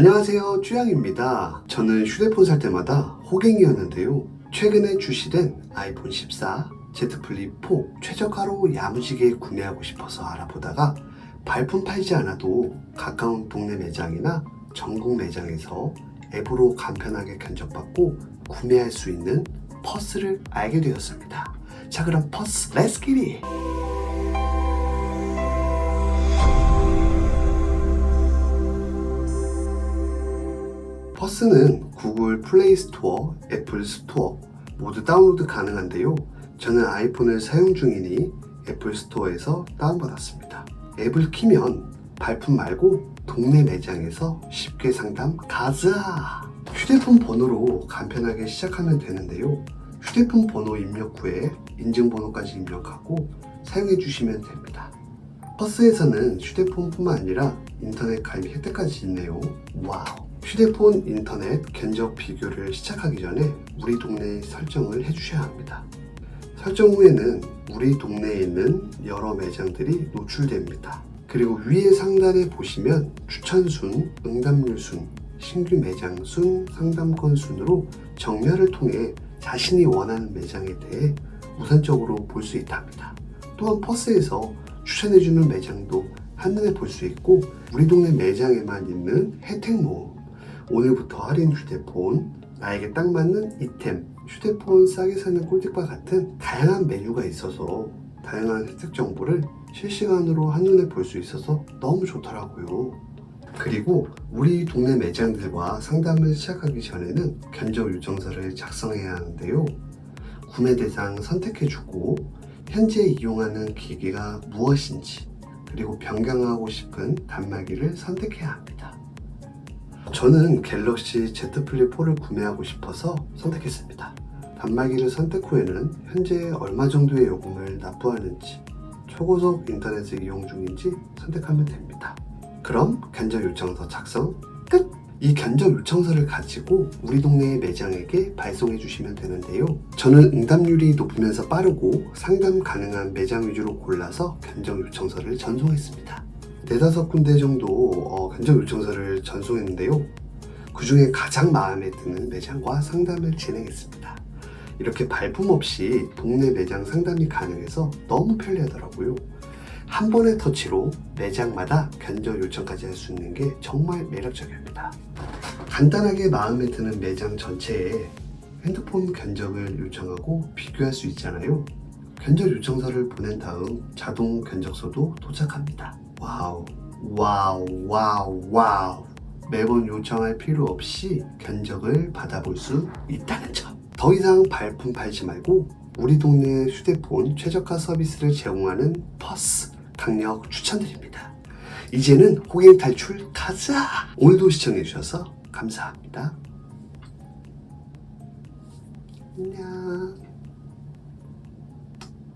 안녕하세요 쭈양입니다. 저는 휴대폰 살 때마다 호갱이었는데요. 최근에 출시된 아이폰 14 Z 플립 4 최저가로 야무지게 구매하고 싶어서 알아보다가 발품 팔지 않아도 가까운 동네 매장이나 전국 매장에서 앱으로 간편하게 견적받고 구매할 수 있는 퍼스를 알게 되었습니다. 자 그럼 퍼스 렛츠 기릿 퍼스는 구글 플레이 스토어, 애플 스토어 모두 다운로드 가능한데요. 저는 아이폰을 사용 중이니 애플 스토어에서 다운받았습니다. 앱을 키면 발품 말고 동네 매장에서 쉽게 상담 가자! 휴대폰 번호로 간편하게 시작하면 되는데요. 휴대폰 번호 입력 후에 인증번호까지 입력하고 사용해 주시면 됩니다. 퍼스에서는 휴대폰뿐만 아니라 인터넷 가입 혜택까지 있네요. 와우. 휴대폰 인터넷 견적 비교를 시작하기 전에 우리 동네 설정을 해주셔야 합니다. 설정 후에는 우리 동네에 있는 여러 매장들이 노출됩니다. 그리고 위에 상단에 보시면 추천순, 응답률 순, 신규 매장 순, 상담건 순으로 정렬을 통해 자신이 원하는 매장에 대해 우선적으로 볼 수 있답니다. 또한 퍼스에서 추천해주는 매장도 한눈에 볼 수 있고 우리 동네 매장에만 있는 혜택 모음 오늘부터 할인 휴대폰 나에게 딱 맞는 이템 휴대폰 싸게 사는 꿀팁과 같은 다양한 메뉴가 있어서 다양한 혜택 정보를 실시간으로 한눈에 볼 수 있어서 너무 좋더라고요 그리고 우리 동네 매장들과 상담을 시작하기 전에는 견적 요청서를 작성해야 하는데요 구매 대상 선택해주고 현재 이용하는 기기가 무엇인지 그리고 변경하고 싶은 단말기를 선택해야 합니다. 저는 갤럭시 Z 플립 4를 구매하고 싶어서 선택했습니다. 단말기를 선택 후에는 현재 얼마 정도의 요금을 납부하는지 초고속 인터넷을 이용 중인지 선택하면 됩니다. 그럼 견적 요청서 작성 끝! 이 견적 요청서를 가지고 우리 동네 매장에게 발송해 주시면 되는데요. 저는 응답률이 높으면서 빠르고 상담 가능한 매장 위주로 골라서 견적 요청서를 전송했습니다. 네다섯 군데 정도 어, 견적 요청서를 전송했는데요. 그 중에 가장 마음에 드는 매장과 상담을 진행했습니다. 이렇게 발품 없이 동네 매장 상담이 가능해서 너무 편리하더라고요. 한 번의 터치로 매장마다 견적 요청까지 할 수 있는 게 정말 매력적입니다. 간단하게 마음에 드는 매장 전체에 핸드폰 견적을 요청하고 비교할 수 있잖아요. 견적 요청서를 보낸 다음 자동 견적서도 도착합니다. 와우, 와우, 와우, 와우. 매번 요청할 필요 없이 견적을 받아볼 수 있다는 점. 더 이상 발품 팔지 말고 우리 동네 휴대폰 최저가 서비스를 제공하는 퍼스 강력 추천드립니다. 이제는 호갱 탈출 가자! 오늘도 시청해주셔서 감사합니다. 안녕.